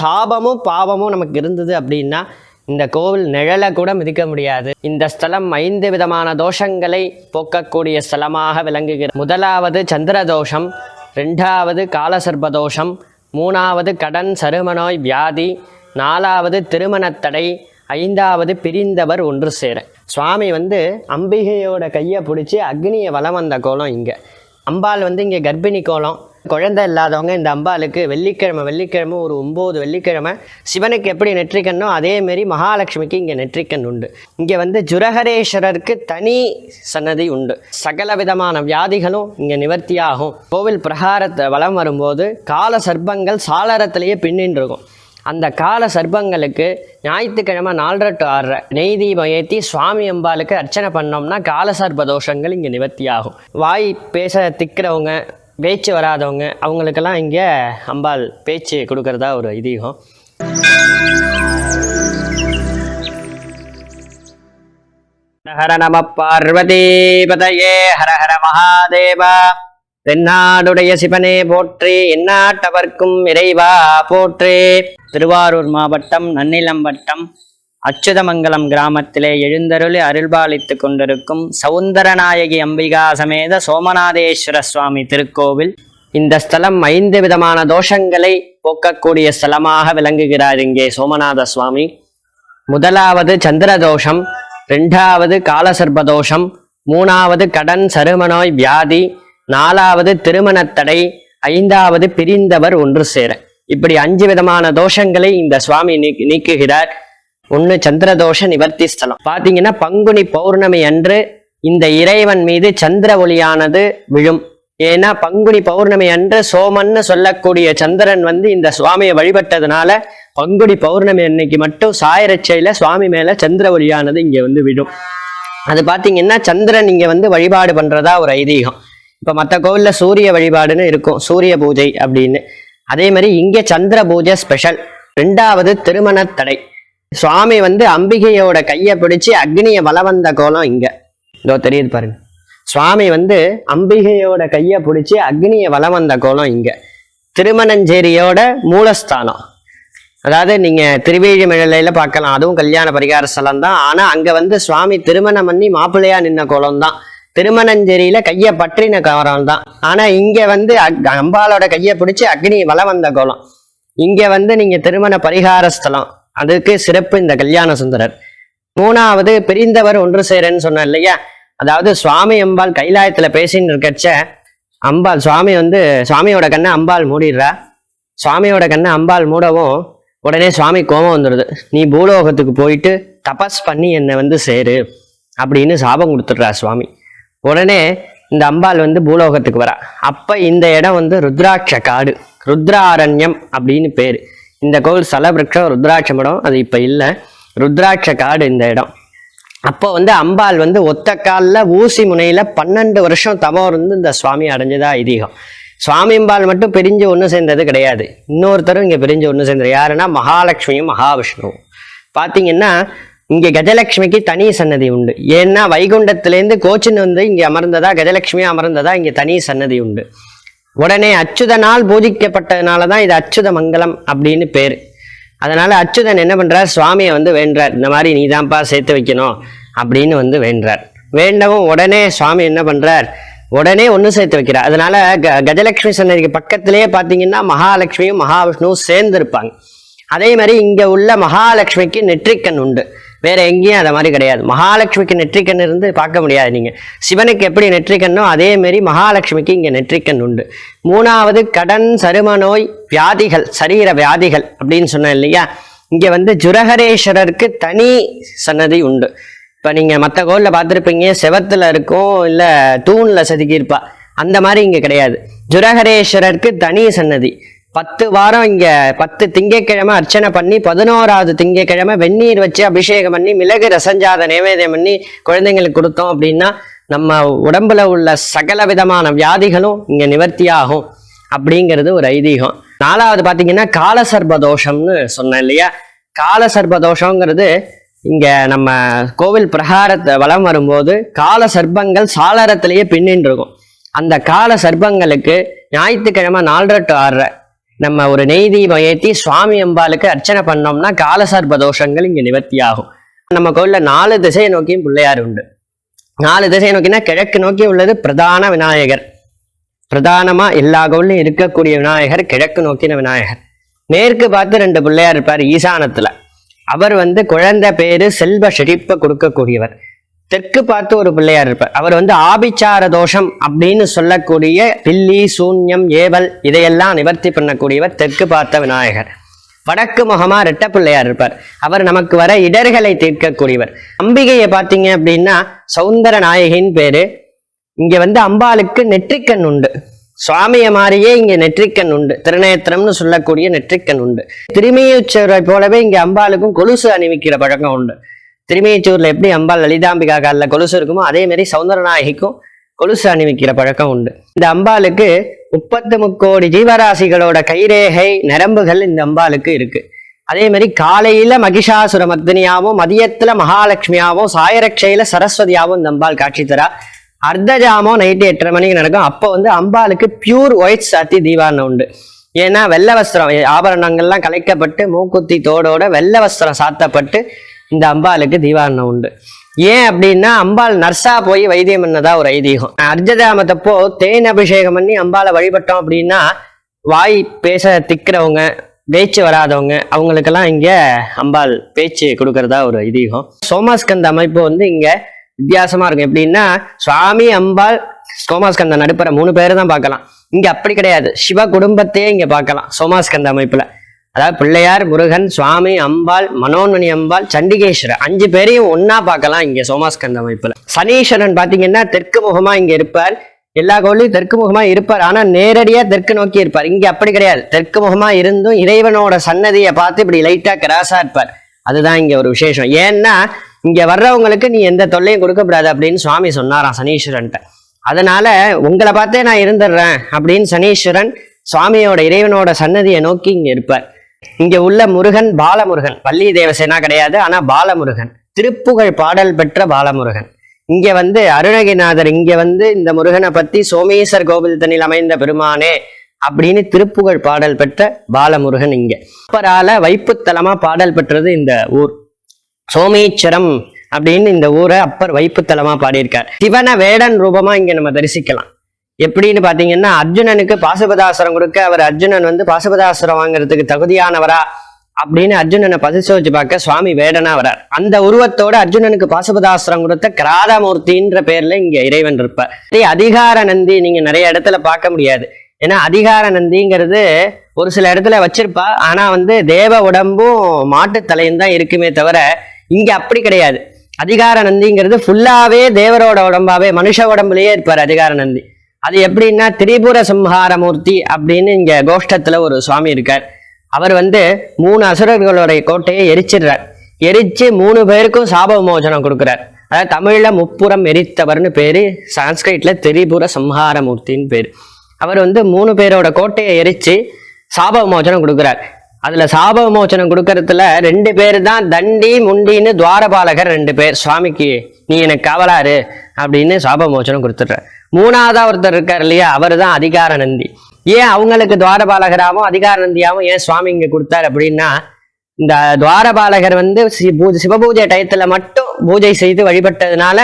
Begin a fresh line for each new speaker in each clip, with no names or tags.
சாபமும் பாவமும் நமக்கு இருந்தது அப்படின்னா இந்த கோவில் நிழலை கூட மிதிக்க முடியாது. இந்த ஸ்தலம் ஐந்து விதமான தோஷங்களை போக்கக்கூடிய ஸ்தலமாக விளங்குகிறது. முதலாவது சந்திர தோஷம் ரெண்டாவது காலசர்ப தோஷம் மூணாவது கடன் சருமநோய் வியாதி நாலாவது திருமணத்தடை ஐந்தாவது பிரிந்தவர் ஒன்று சேர. சுவாமி வந்து அம்பிகையோட கையை பிடிச்சி அக்னியை வளம் வந்த கோலம் இங்கே. அம்பாள் வந்து இங்கே கர்ப்பிணி கோலம். குழந்தை இல்லாதவங்க இந்த அம்பாளுக்கு வெள்ளிக்கிழமை வெள்ளிக்கிழமை ஒரு ஒம்பது வெள்ளிக்கிழமை சிவனுக்கு எப்படி நெற்றிக்கண்ணோ அதேமாரி மகாலட்சுமிக்கு இங்கே நெற்றிக்கண் உண்டு. இங்கே வந்து ஜுரகரேஸ்வரருக்கு தனி சன்னதி உண்டு. சகல விதமான வியாதிகளும் இங்கே நிவர்த்தியாகும். கோவில் பிரகாரத்தை வலம் வரும்போது கால சர்ப்பங்கள் சாளரத்திலேயே பின்னின்னு இருக்கும். அந்த கால சர்ப்பங்களுக்கு ஞாயிற்றுக்கிழமை நாலரை டு ஆறரை நெய் தீபம் ஏற்றி சுவாமி அம்பாளுக்கு அர்ச்சனை பண்ணோம்னா கால சர்ப்ப தோஷங்கள் இங்கே நிவர்த்தியாகும். வாய் பேச திக்கிறவங்க பேச்சு வராதவங்க அவங்களுக்கெல்லாம் இங்கே அம்பாள் பேச்சு கொடுக்கறதா ஒரு ஐதீகம். ஹர நம பார்வதி பதையே ஹர ஹர மகாதேவா. தென்னாடுடைய சிவனே போற்றி எந்நாட்டவர்க்கும் இறைவா போற்றி. திருவாரூர் மாவட்டம் நன்னிலம் வட்டம் அச்சுதமங்கலம் கிராமத்திலே எழுந்தருளி அருள்பாலித்து கொண்டிருக்கும் சவுந்தரநாயகி அம்பிகா சமேத சோமநாதேஸ்வர சுவாமி திருக்கோவில் இந்த ஸ்தலம் ஐந்து விதமான தோஷங்களை போக்கக்கூடிய ஸ்தலமாக விளங்குகிறார் இங்கே சோமநாத சுவாமி. முதலாவது சந்திர தோஷம் ரெண்டாவது காலசர்ப தோஷம் மூணாவது கடன் சருமநோய் வியாதி நாலாவது திருமணத்தடை ஐந்தாவது பிரிந்தவர் ஒன்று சேர. இப்படி அஞ்சு விதமான தோஷங்களை இந்த சுவாமி நீக் நீக்குகிறார். ஒன்று சந்திரதோஷ நிவர்த்தி ஸ்தலம். பார்த்தீங்கன்னா பங்குனி பௌர்ணமி அன்று இந்த இறைவன் மீது சந்திர ஒளியானது விழும். ஏன்னா பங்குனி பௌர்ணமி அன்று சோமன்னு சொல்லக்கூடிய சந்திரன் வந்து இந்த சுவாமியை வழிபட்டதுனால பங்குனி பௌர்ணமி அன்னைக்கு மட்டும் சாயரட்சையில சுவாமி மேல சந்திர ஒளியானது இங்க வந்து விடும் அது பாத்தீங்கன்னா சந்திரன் இங்க வந்து வழிபாடு பண்றதா ஒரு ஐதீகம். இப்ப மற்ற கோவில்ல சூரிய வழிபாடுன்னு இருக்கும். சூரிய பூஜை அப்படின்னு. அதே மாதிரி இங்க சந்திர பூஜை ஸ்பெஷல். ரெண்டாவது திருமண தடை. சுவாமி வந்து அம்பிகையோட கையை பிடிச்சி அக்னியை வல வந்த கோலம் இங்க. இதோ தெரியுது பாருங்க. சுவாமி வந்து அம்பிகையோட கையை பிடிச்சி அக்னியை வளவந்த வந்த கோலம் இங்க. திருமணஞ்சேரியோட மூலஸ்தானம். அதாவது நீங்க திருவேழிமிழலையில பார்க்கலாம். அதுவும் கல்யாண பரிகார ஸ்தலம் தான். ஆனா அங்க வந்து சுவாமி திருமணம் பண்ணி மாப்பிள்ளையா நின்ன கோலம் தான். திருமணஞ்சேரியில கையை பற்றின கோலம் தான். ஆனா இங்க வந்து அக்- கையை பிடிச்சி அக்னி வளவந்த வந்த கோலம். இங்க வந்து நீங்க திருமண பரிகார ஸ்தலம். அதுக்கு சிறப்பு இந்த கல்யாண சுந்தரர். மூணாவது பிரிந்தவர் ஒன்று சேரன்னு சொன்னார் இல்லையா? அதாவது சுவாமி அம்பாள் கைலாயத்துல பேசின்னு இருக்கச்ச அம்பாள் சுவாமி வந்து சுவாமியோட கண்ணை அம்பாள் மூடிடுறா. சுவாமியோட கண்ணை அம்பாள் மூடவும் உடனே சுவாமி கோபம் வந்துடுது நீ பூலோகத்துக்கு போயிட்டு தபஸ் பண்ணி என்னை வந்து சேரு அப்படின்னு சாபம் கொடுத்துட்றா சுவாமி. உடனே இந்த அம்பாள் வந்து பூலோகத்துக்கு வரா. அப்போ இந்த இடம் வந்து ருத்ராட்ச காடு ருத்ராரண்யம் அப்படின்னு பேர். இந்த கோவில் சலவிருட்சம் ருத்ராட்ச மடம் அது இப்போ இல்லை. ருத்ராட்ச காடு இந்த இடம். அப்போ வந்து அம்பாள் வந்து ஒத்த காலில் ஊசி முனையில் பன்னெண்டு வருஷம் தவம் இருந்து இந்த சுவாமி அடைஞ்சதா ஐதீகம். சுவாமி அம்பாள் மட்டும் பிரிஞ்சு ஒன்று சேர்ந்தது கிடையாது. இன்னொருத்தரும் இங்கே பிரிஞ்சு ஒன்று சேர்ந்தது. யாருன்னா மகாலட்சுமியும் மகாவிஷ்ணுவும். பார்த்தீங்கன்னா இங்கே கஜலட்சுமிக்கு தனி சன்னதி உண்டு. ஏன்னா வைகுண்டத்துலேருந்து கோச்சின் வந்து இங்கே அமர்ந்ததா கஜலட்சுமியா அமர்ந்ததா இங்கே தனி சன்னதி உண்டு. உடனே அச்சுதனால் பூஜிக்கப்பட்டதுனால தான் இது அச்சுத மங்கலம் அப்படின்னு பேர். அதனால அச்சுதன் என்ன பண்ணுறார் சுவாமியை வந்து வேண்டார் இந்த மாதிரி நீ தான்ப்பா சேர்த்து வைக்கணும் அப்படின்னு வந்து வேண்டார் வேண்டவும் உடனே சுவாமி என்ன பண்ணுறார் உடனே ஒன்று சேர்த்து வைக்கிறார். அதனால க கஜலட்சுமி சன்னதிக்கு பக்கத்திலேயே பார்த்தீங்கன்னா மகாலட்சுமியும் மகாவிஷ்ணுவும் சேர்ந்து இருப்பாங்க அதே மாதிரி இங்கே உள்ள மகாலட்சுமிக்கு நெற்றிக்கண் உண்டு. வேற எங்கேயும் அதை மாதிரி கிடையாது. மகாலட்சுமிக்கு நெற்றிக்கண் இருந்து பார்க்க முடியாது நீங்க. சிவனுக்கு எப்படி நெற்றிக்கண்ணோ அதே மாரி மகாலட்சுமிக்கு இங்க நெற்றிக்கண் உண்டு. மூணாவது கடன் சரும நோய் வியாதிகள் சரீர வியாதிகள் அப்படின்னு சொன்னேன் இல்லையா? இங்க வந்து ஜுரகரேஸ்வரருக்கு தனி சன்னதி உண்டு. இப்ப நீங்க மற்ற கோயில்ல பார்த்துருப்பீங்க செவத்துல இருக்கும் இல்ல தூண்ல செதுக்கியிருப்பா அந்த மாதிரி இங்க கிடையாது. ஜுரகரேஸ்வரருக்கு தனி சன்னதி. பத்து வாரம் இங்கே பத்து திங்கட்கிழமை அர்ச்சனை பண்ணி பதினோராவது திங்கட்கிழமை வெந்நீர் வச்சு அபிஷேகம் பண்ணி மிளகு ரசஞ்சாத நைவேத்தியம் பண்ணி குழந்தைங்களுக்கு கொடுத்தோம் அப்படின்னா நம்ம உடம்புல உள்ள சகல விதமான வியாதிகளும் இங்கே நிவர்த்தியாகும் அப்படிங்கிறது ஒரு ஐதீகம். நாலாவது பார்த்தீங்கன்னா காலசர்ப தோஷம்னு சொன்னேன் இல்லையா? காலசர்ப தோஷங்கிறது இங்கே நம்ம கோவில் பிரகாரத்தை வலம் வரும்போது கால சர்ப்பங்கள் சாளரத்திலேயே பின்னின்னு இருக்கும் அந்த கால சர்ப்பங்களுக்கு ஞாயிற்றுக்கிழமை நாலரை டு ஆறரை. நம்ம ஒரு நெய் தீபம் ஏற்றி சுவாமி அம்பாளுக்கு அர்ச்சனை பண்ணோம்னா காலசர்ப தோஷங்கள் இங்க நிவர்த்தி ஆகும் நம்ம கோயிலில் நாலு திசையை நோக்கியும் பிள்ளையார் உண்டு. நாலு திசையை நோக்கினா கிழக்கு நோக்கி உள்ளது பிரதான விநாயகர். பிரதானமா எல்லா கோவிலும் இருக்கக்கூடிய விநாயகர் கிழக்கு நோக்கின விநாயகர். மேற்கு பார்த்து ரெண்டு பிள்ளையார் இருப்பார் ஈசானத்துல. அவர் வந்து குழந்தை பேரு செல்வ செழிப்பை கொடுக்கக்கூடியவர். தெற்கு பார்த்து ஒரு பிள்ளையார் இருப்பார். அவர் வந்து ஆபிச்சார தோஷம் அப்படின்னு சொல்லக்கூடிய பில்லி சூன்யம் ஏவல் இதையெல்லாம் நிவர்த்தி பண்ணக்கூடியவர் தெற்கு பார்த்த விநாயகர். வடக்கு முகமா ரெட்ட பிள்ளையார் இருப்பார். அவர் நமக்கு வர இடர்களை தீர்க்கக்கூடியவர். அம்பிகையை பார்த்தீங்க அப்படின்னா சௌந்தர நாயகின் பேரு. இங்க வந்து அம்பாளுக்கு நெற்றிக்கண் உண்டு. சுவாமியை மாதிரியே இங்க நெற்றிக்கண் உண்டு. திருநேத்திரம்னு சொல்லக்கூடிய நெற்றிக்கண் உண்டு. திருமியூச்சூரை போலவே இங்க அம்பாளுக்கும் கொலுசு அணிவிக்கிற பழக்கம் உண்டு. திருமியச்சூர்ல எப்படி அம்பாள் லலிதாம்பிகா காலில் கொலுசு இருக்குமோ அதே மாதிரி சௌந்தரநாயகிக்கும் கொலுசு அணிவிக்கிற பழக்கம் உண்டு. இந்த அம்பாளுக்கு முப்பத்து முக்கோடி ஜீவராசிகளோட கைரேகை நரம்புகள் இந்த அம்பாளுக்கு இருக்கு. அதே மாதிரி காலையில மகிஷாசுர மர்தினியாவும் மதியத்துல மகாலட்சுமியாவும் சாயரட்சையில சரஸ்வதியாவும் இந்த அம்பாள் காட்சி தரா. அர்த்தஜாமம் நைட்டு எட்டரை மணிக்கு நடக்கும். அப்போ வந்து அம்பாளுக்கு பியூர் ஒயிட் சாத்தி தீபாரணம் உண்டு. ஏன்னா வெள்ளை வஸ்திரம் ஆபரணங்கள்லாம் கலைக்கப்பட்டு மூக்குத்தி தோடோட வெள்ளை வஸ்திரம் சாத்தப்பட்டு இந்த அம்பாளுக்கு தீவாரணம் உண்டு. ஏன் அப்படின்னா அம்பாள் நர்ஸா போய் வைத்தியம் பண்ணதா ஒரு ஐதீகம். அர்ஜதாமத்தப்போ தேன் அபிஷேகம் பண்ணி அம்பாளை வழிபட்டோம் அப்படின்னா வாய் பேச திக்கிறவங்க பேச்சு வராதவங்க அவங்களுக்கெல்லாம் இங்க அம்பாள் பேச்சு கொடுக்கறதா ஒரு ஐதீகம். சோமாஸ்கந்த அமைப்பு வந்து இங்க வித்தியாசமா இருக்கும். எப்படின்னா சுவாமி அம்பாள் சோமாஸ்கந்த நடுப்புற மூணு பேரை தான் பார்க்கலாம். இங்க அப்படி கிடையாது. சிவ குடும்பத்தையே இங்க பார்க்கலாம் சோமாஸ்கந்த அமைப்புல. அதாவது பிள்ளையார் முருகன் சுவாமி அம்பாள் மனோன்மணி அம்பாள் சண்டிகேஸ்வரர் அஞ்சு பேரையும் ஒன்னா பார்க்கலாம் இங்க சோமாஸ்கந்த அமைப்புல. சனீஸ்வரன் பாத்தீங்கன்னா தெற்கு முகமா இங்க இருப்பார். எல்லா கோவிலையும் தெற்கு முகமா இருப்பார். ஆனா நேரடியா தெற்கு நோக்கி இருப்பார். இங்க அப்படி கிடையாது. தெற்கு முகமா இருந்தும் இறைவனோட சன்னதியை பார்த்து இப்படி லைட்டா கிராஸா இருப்பார். அதுதான் இங்க ஒரு விசேஷம். ஏன்னா இங்க வர்றவங்களுக்கு நீ எந்த தொல்லையும் கொடுக்கக்கூடாது அப்படின்னு சுவாமி சொன்னாராம் சனீஸ்வரன்ட்ட. அதனால உங்களை பார்த்தே நான் இருந்துடுறேன் அப்படின்னு சனீஸ்வரன் சுவாமியோட இறைவனோட சன்னதியை நோக்கி இங்க இருப்பார். இங்க உள்ள முருகன் பாலமுருகன். வள்ளி தேவசேனா கிடையாது ஆனா பாலமுருகன். திருப்புகழ் பாடல் பெற்ற பாலமுருகன். இங்க வந்து அருணகிரிநாதர் இங்க வந்து இந்த முருகனை பத்தி சோமேஸ்வர் கோவில் தனியில் அமைந்த பெருமானே அப்படின்னு திருப்புகழ் பாடல் பெற்ற பாலமுருகன் இங்க. அப்பரால வைப்புத்தலமா பாடல் பெற்றது இந்த ஊர். சோமேஸ்வரம் அப்படின்னு இந்த ஊரை அப்பர் வைப்புத்தலமா பாடியிருக்கார். சிவன வேடன் ரூபமா இங்க நம்ம தரிசிக்கலாம். எப்படின்னு பாத்தீங்கன்னா அர்ஜுனனுக்கு பாசுபதாசுரம் கொடுக்க அவர் அர்ஜுனன் வந்து பாசுபதாசுரம் வாங்குறதுக்கு தகுதியானவரா அப்படின்னு அர்ஜுனனை பரிசோதிச்சு பார்க்க சுவாமி வேடனா வரார். அந்த உருவத்தோட அர்ஜுனனுக்கு பாசுபதாசுரம் கொடுத்த கிராதமூர்த்தின்ற பேர்ல இங்க இறைவன் இருப்பார். இதே அதிகார நந்தி நீங்க நிறைய இடத்துல பார்க்க முடியாது. ஏன்னா அதிகார நந்திங்கிறது ஒரு சில இடத்துல வச்சிருப்பா. ஆனா வந்து தேவ உடம்பும் மாட்டு தலையும் தான் இருக்குமே தவிர இங்க அப்படி கிடையாது. அதிகார நந்திங்கிறது ஃபுல்லாவே தேவரோட உடம்பாவே மனுஷ உடம்புலயே இருப்பார் அதிகார நந்தி. அது எப்படின்னா திரிபுர சம்ஹாரமூர்த்தி அப்படின்னு இங்க கோஷ்டத்துல ஒரு சுவாமி இருக்கார். அவர் வந்து மூணு அசுரர்களுடைய கோட்டையை எரிச்சிடுறார். எரிச்சு மூணு பேருக்கும் சாப விமோசனம் கொடுக்குறார். அதாவது தமிழ்ல முப்புறம் எரித்தவர்னு பேரு சான்ஸ்கிரிட்ல திரிபுர சம்ஹாரமூர்த்தின்னு பேரு. அவர் வந்து மூணு பேரோட கோட்டையை எரிச்சு சாப விமோசனம் கொடுக்குறார். அதுல சாப விமோசனம் கொடுக்கறதுல ரெண்டு பேர் தான் தண்டி முண்டின்னு துவாரபாலகர் ரெண்டு பேர். சுவாமிக்கு நீ எனக்கு காவலாரு அப்படின்னு சாப விமோசனம் கொடுத்துட்ற மூணாவதா ஒருத்தர் இருக்கார் இல்லையா? அவர் தான் அதிகார நந்தி. ஏன் அவங்களுக்கு துவாரபாலகராகவும் அதிகார நந்தியாகவும் ஏன் சுவாமி இங்க கொடுத்தார் அப்படின்னா இந்த துவாரபாலகர் வந்து சி- பூஜை சிவபூஜை டயத்துல மட்டும் பூஜை செய்து வழிபட்டதுனால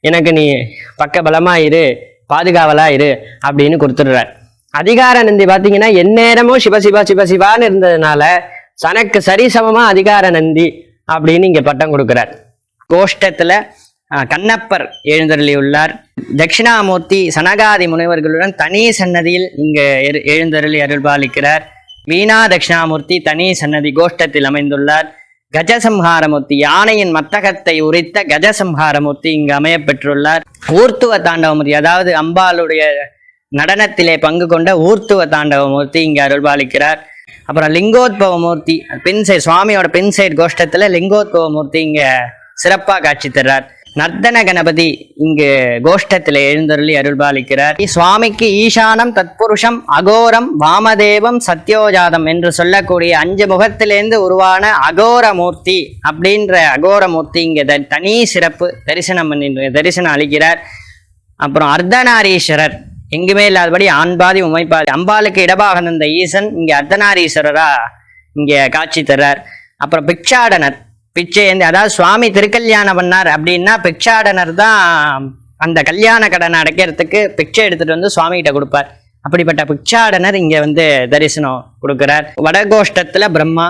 எனக்கு நீ பக்க பலமா இரு பாதுகாவலா இரு அப்படின்னு கொடுத்துடுறார். அதிகார நந்தி பாத்தீங்கன்னா எந்நேரமும் சிவ சிவசிவான்னு இருந்ததுனால தனக்கு சரிசமமா அதிகார நந்தி அப்படின்னு இங்க பட்டம் கொடுக்குறார். கோஷ்டத்துல கண்ணப்பர் எழுந்தருளியுள்ளார். தட்சிணாமூர்த்தி சனகாதி முனிவர்களுடன் தனி சன்னதியில் இங்கு எழு- எழுந்தருளி அருள்பாலிக்கிறார். வீணா தட்சிணாமூர்த்தி தனி சன்னதி கோஷ்டத்தில் அமைந்துள்ளார். கஜசம்ஹாரமூர்த்தி யானையின் மத்தகத்தை உரித்த கஜசம்ஹாரமூர்த்தி இங்கு அமைய பெற்றுள்ளார். ஊர்த்துவ தாண்டவமூர்த்தி அதாவது அம்பாளுடைய நடனத்திலே பங்கு கொண்ட ஊர்த்துவ தாண்டவமூர்த்தி இங்கு அருள்பாலிக்கிறார். அப்புறம் லிங்கோத்பவ மூர்த்தி பின் சுவாமியோட பின் கோஷ்டத்தில் கோஷ்டத்துல லிங்கோத்பவ மூர்த்தி இங்கே சிறப்பாக காட்சி தர்றார். நர்த்தன கணபதி இங்கு கோஷ்டத்தில் எழுந்தருளி அருள்பாலிக்கிறார். சுவாமிக்கு ஈசானம் தத்புருஷம் அகோரம் வாமதேவம் சத்யோஜாதம் என்று சொல்லக்கூடிய அஞ்சு முகத்திலேருந்து உருவான அகோர மூர்த்தி அப்படின்ற அகோர மூர்த்தி த- தனி சிறப்பு தரிசனம் பண்ணி தரிசனம் அளிக்கிறார். அப்புறம் அர்த்தநாரீஸ்வரர் எங்குமே இல்லாதபடி ஆண்பாதி உமைப்பாதி அம்பாளுக்கு இடபாக இருந்த ஈசன் இங்கே அர்த்தநாரீஸ்வரரா இங்கே காட்சி தர்றார். அப்புறம் பிக்ஷாடனர் பிச்சை ஏந்தி அதாவது சுவாமி திருக்கல்யாணம் பண்ணார் அப்படின்னா பிக்ஷாடனர் தான் அந்த கல்யாண கடனை அடைக்கிறதுக்கு பிச்சை எடுத்துட்டு வந்து சுவாமிகிட்ட கொடுப்பார். அப்படிப்பட்ட பிக்ஷாடனர் இங்க வந்து தரிசனம் கொடுக்கிறார். வடகோஷ்டத்துல பிரம்மா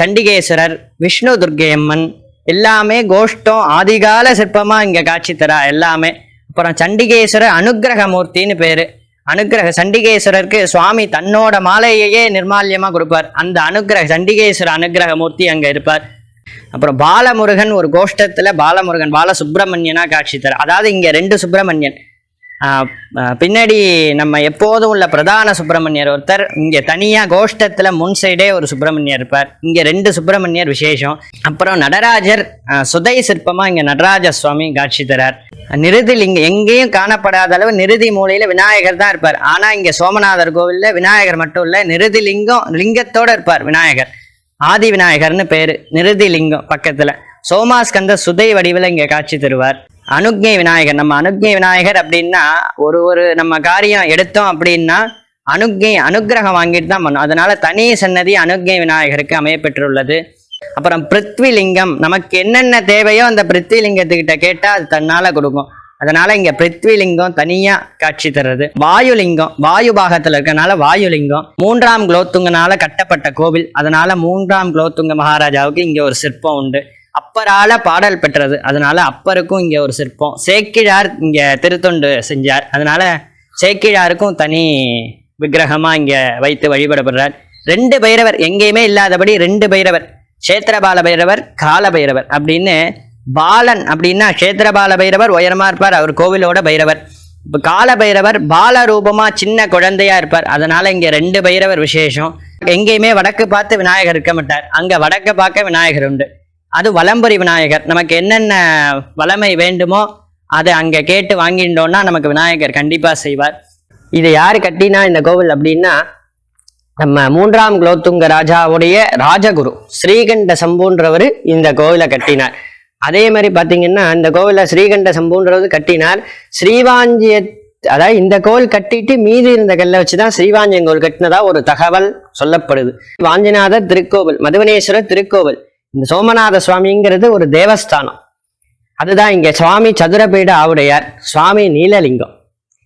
சண்டிகேஸ்வரர் விஷ்ணு துர்கையம்மன் எல்லாமே கோஷ்டம் ஆதிகால சிற்பமா இங்க காட்சி தரா எல்லாமே. அப்புறம் சண்டிகேஸ்வரர் அனுக்கிரக மூர்த்தின்னு பேரு. அனுக்கிரக சண்டிகேஸ்வரருக்கு சுவாமி தன்னோட மாலையையே நிர்மால்யமாக கொடுப்பார். அந்த அனுக்கிரக சண்டிகேஸ்வர அனுக்கிரக மூர்த்தி அங்க இருப்பார். அப்புறம் பாலமுருகன் ஒரு கோஷ்டத்தில் பாலமுருகன் பாலசுப்பிரமணியனா காட்சி தர அதாவது இங்கே ரெண்டு சுப்பிரமணியன் பின்னாடி நம்ம எப்போதும் உள்ள பிரதான சுப்பிரமணியர் ஒருத்தர். இங்கே தனியாக கோஷ்டத்தில் முன் சைடே ஒரு சுப்பிரமணியர் இருப்பார். இங்கே ரெண்டு சுப்பிரமணியர் விசேஷம். அப்புறம் நடராஜர் சுதை சிற்பமாக இங்கே நடராஜ சுவாமி காட்சி தரார். நிருதிலிங்க எங்கேயும் காணப்படாத அளவு நிருதி மூலையில் விநாயகர் தான் இருப்பார். ஆனால் இங்கே சோமநாதர் கோவிலில் விநாயகர் மட்டும் இல்லை நிருதி லிங்கம் இருப்பார் விநாயகர். ஆதி விநாயகர்னு பேரு நிருதி லிங்கம் பக்கத்துல. சோமாஸ்கந்த சுதை வடிவில் இங்க காட்சி தருவார். அனுக்ஞை விநாயகர். நம்ம அனுக்ஞை விநாயகர் அப்படின்னா ஒரு ஒரு நம்ம காரியம் எடுத்தோம் அப்படின்னா அனுக்ஞை அனுக்கிரகம் வாங்கிட்டு தான் பண்ணும். அதனால தனி சன்னதி அனுக்ஞை விநாயகருக்கு அமையப்பெற்றுள்ளது. அப்புறம் பிருத்விலிங்கம். நமக்கு என்னென்ன தேவையோ அந்த பிருத்விலிங்கத்துக்கிட்ட லிங்கத்துக்கிட்ட அது தன்னால் கொடுக்கும். அதனால இங்க பிருத்விலிங்கம் தனியா காட்சி தர்றது. வாயு லிங்கம் வாயு பாகத்துல இருக்கனால வாயு லிங்கம் மூன்றாம் குலோத்துங்கனால கட்டப்பட்ட கோவில். அதனால மூன்றாம் குலோத்துங்க மகாராஜாவுக்கு இங்க ஒரு சிற்பம் உண்டு. அப்பரால பாடல் பெற்றது. அதனால அப்பருக்கும் இங்க ஒரு சிற்பம். சேக்கிழார் இங்க திருத்தொண்டு செஞ்சார். அதனால சேக்கிழாருக்கும் தனி விக்கிரகமா இங்க வைத்து வழிபடப்படுறார். ரெண்டு பைரவர் எங்கேயுமே இல்லாதபடி ரெண்டு பைரவர் கஷேத்திரபால பைரவர் கால பைரவர் அப்படின்னு பாலன் அப்படின்னா கஷேத்திரபால பைரவர் உயரமா இருப்பார் அவர் கோவிலோட பைரவர். இப்போ கால பைரவர் பால ரூபமா சின்ன குழந்தையா இருப்பார். அதனால இங்க ரெண்டு பைரவர் விசேஷம். எங்கேயுமே வடக்கு பார்த்து விநாயகர் இருக்க மாட்டார். அங்க வடக்க பார்க்க விநாயகர் உண்டு. அது வலம்புரி விநாயகர். நமக்கு என்னென்ன வளமை வேண்டுமோ அதை அங்க கேட்டு வாங்கிட்டோம்னா நமக்கு விநாயகர் கண்டிப்பா செய்வார். இதை யாரு கட்டினா இந்த கோவில் அப்படின்னா நம்ம மூன்றாம் குலோத்துங்க ராஜாவுடைய ராஜகுரு ஸ்ரீகண்ட சம்புன்றவர் இந்த கோவிலை கட்டினார். அதே மாதிரி பார்த்தீங்கன்னா இந்த கோவிலை ஸ்ரீகண்ட சம்புன்றது கட்டினார் ஸ்ரீவாஞ்சிய அதாவது இந்த கோவில் கட்டிட்டு மீதி இருந்த கல்லை வச்சுதான் ஸ்ரீவாஞ்சியம் கோவில் கட்டினதா ஒரு தகவல் சொல்லப்படுது. வாஞ்சிநாதர் திருக்கோவில் மதுவனேஸ்வரர் திருக்கோவில் இந்த சோமநாத சுவாமிங்கிறது ஒரு தேவஸ்தானம். அதுதான் இங்க சுவாமி சதுரபீட ஆவுடையார் சுவாமி நீலலிங்கம்.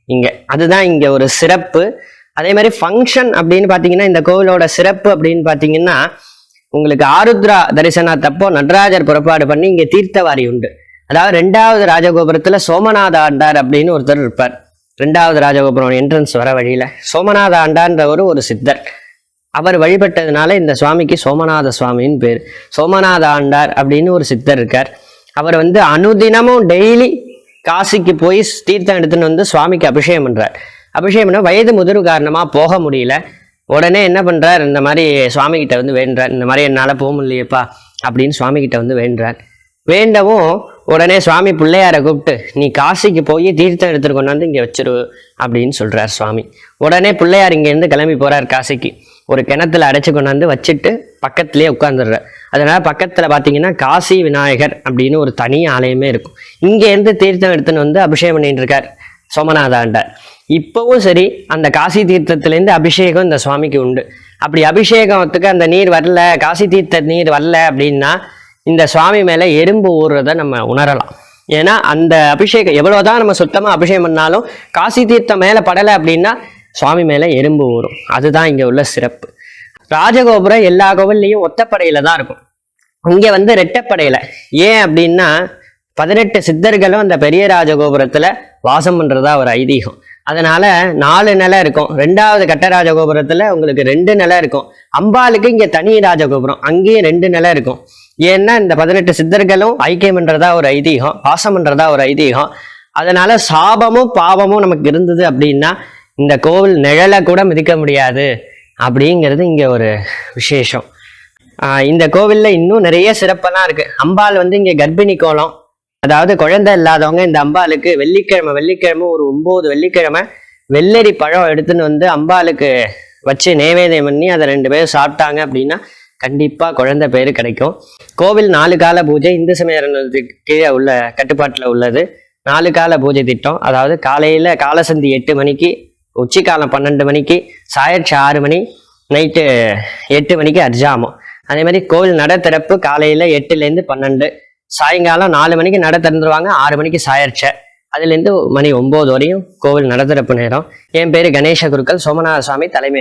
இங்க அதுதான் இங்க ஒரு சிறப்பு. அதே மாதிரி ஃபங்க்ஷன் அப்படின்னு பார்த்தீங்கன்னா இந்த கோவிலோட சிறப்பு அப்படின்னு பார்த்தீங்கன்னா உங்களுக்கு ஆருத்ரா தரிசனத்தப்போ நடராஜர் புறப்பாடு பண்ணி இங்க தீர்த்தவாரி உண்டு. அதாவது ரெண்டாவது ராஜகோபுரத்துல சோமநாத ஆண்டார் அப்படின்னு ஒருத்தர் இருப்பார். ரெண்டாவது ராஜகோபுரம் என்ட்ரன்ஸ் வர வழியில சோமநாத ஆண்டான்றவர் ஒரு சித்தர். அவர் வழிபட்டதுனால இந்த சுவாமிக்கு சோமநாத சுவாமின்னு பேர். சோமநாத ஆண்டார் அப்படின்னு ஒரு சித்தர் இருக்கார். அவர் வந்து அனுதினமும் டெய்லி காசிக்கு போய் தீர்த்தம் எடுத்துன்னு வந்து சுவாமிக்கு அபிஷேகம் பண்றார். அபிஷேகம் பண்ண வயது முதிர்வு காரணமா போக முடியல. உடனே என்ன பண்ணுறார் இந்த மாதிரி சுவாமிகிட்ட வந்து வேண்டுறார். இந்த மாதிரி என்னால் போக முடியலையேப்பா அப்படின்னு சுவாமிகிட்ட வந்து வேண்டுறார். வேண்டவும் உடனே சுவாமி பிள்ளையாரை கூப்பிட்டு நீ காசிக்கு போய் தீர்த்தம் எடுத்துட்டு கொண்டாந்து இங்கே வச்சிரு அப்படின்னு சொல்கிறார் சுவாமி. உடனே பிள்ளையார் இங்கேருந்து கிளம்பி போகிறார் காசிக்கு. ஒரு கிணத்துல அடைச்சி கொண்டாந்து வச்சுட்டு பக்கத்துலேயே உட்காந்துடுறார் அதனால் பக்கத்தில் பார்த்தீங்கன்னா காசி விநாயகர் அப்படின்னு ஒரு தனி ஆலயமே இருக்கும். இங்கேருந்து தீர்த்தம் எடுத்துன்னு வந்து அபிஷேகம் பண்ணிட்டு இருக்கார் சோமநாத இப்போவும் சரி அந்த காசி தீர்த்தத்திலேருந்து அபிஷேகம் இந்த சுவாமிக்கு உண்டு. அப்படி அபிஷேகத்துக்கு அந்த நீர் வரல காசி தீர்த்த நீர் வரல அப்படின்னா இந்த சுவாமி மேலே எறும்பு ஊறுறத நம்ம உணரலாம். ஏன்னா அந்த அபிஷேகம் எவ்வளோதான் நம்ம சுத்தமாக அபிஷேகம் பண்ணாலும் காசி தீர்த்தம் மேலே படலை அப்படின்னா சுவாமி மேலே எறும்பு ஊறும். அதுதான் இங்கே உள்ள சிறப்பு. ராஜகோபுரம் எல்லா கோவில்லையும் ஒத்தப்படையில் தான் இருக்கும். இங்கே வந்து ரெட்டப்படையில். ஏன் அப்படின்னா பதினெட்டு சித்தர்களும் அந்த பெரிய ராஜகோபுரத்தில் வாசம் பண்ணுறதா ஒரு ஐதீகம். அதனால நாலு நிலை இருக்கும். ரெண்டாவது கட்ட ராஜகோபுரத்துல உங்களுக்கு ரெண்டு நிலை இருக்கும். அம்பாளுக்கு இங்க தனி ராஜகோபுரம். அங்கேயும் ரெண்டு நிலை இருக்கும். ஏன்னா இந்த பதினெட்டு சித்தர்களும் ஐக்கியம் பண்றதா ஒரு ஐதீகம் பாசம் பண்றதா ஒரு ஐதீகம். அதனால சாபமும் பாவமும் நமக்கு இருந்தது அப்படின்னா இந்த கோவில் நிழலை கூட மிதிக்க முடியாது அப்படிங்கிறது இங்க ஒரு விசேஷம். இந்த கோவில்ல இன்னும் நிறைய சிறப்பெல்லாம் இருக்கு. அம்பாள் வந்து இங்க கர்ப்பிணி கோலம் அதாவது குழந்தை இல்லாதவங்க இந்த அம்பாளுக்கு வெள்ளிக்கிழமை வெள்ளிக்கிழமை ஒரு ஒன்பது வெள்ளிக்கிழமை வெள்ளரி பழம் எடுத்துன்னு வந்து அம்பாளுக்கு வச்சு நைவேத்தியம் பண்ணி அதை ரெண்டு பேரும் சாப்பிட்டாங்க அப்படின்னா கண்டிப்பாக குழந்தை பேர் கிடைக்கும். கோவில் நாலு கால பூஜை இந்து சமய கீழே உள்ள கட்டுப்பாட்டில் உள்ளது. நாலு கால பூஜை திட்டம் அதாவது காலையில் காலசந்தி எட்டு மணிக்கு உச்சிக்காலம் பன்னெண்டு மணிக்கு சாயட்சி ஆறு மணி நைட்டு எட்டு மணிக்கு அர்ஜாமம். அதே மாதிரி கோவில் நட திறப்பு காலையில் எட்டுலேருந்து பன்னெண்டு. சாயங்காலம் நாலு மணிக்கு நட திறந்துருவாங்க ஆறு மணிக்கு சாயர்ச்சை. அதுலேருந்து மணி ஒம்பது வரையும் கோவில் நட திறப்பு நேரம். என் பேர் கணேச குருக்கள் சோமநாத சுவாமி தலைமை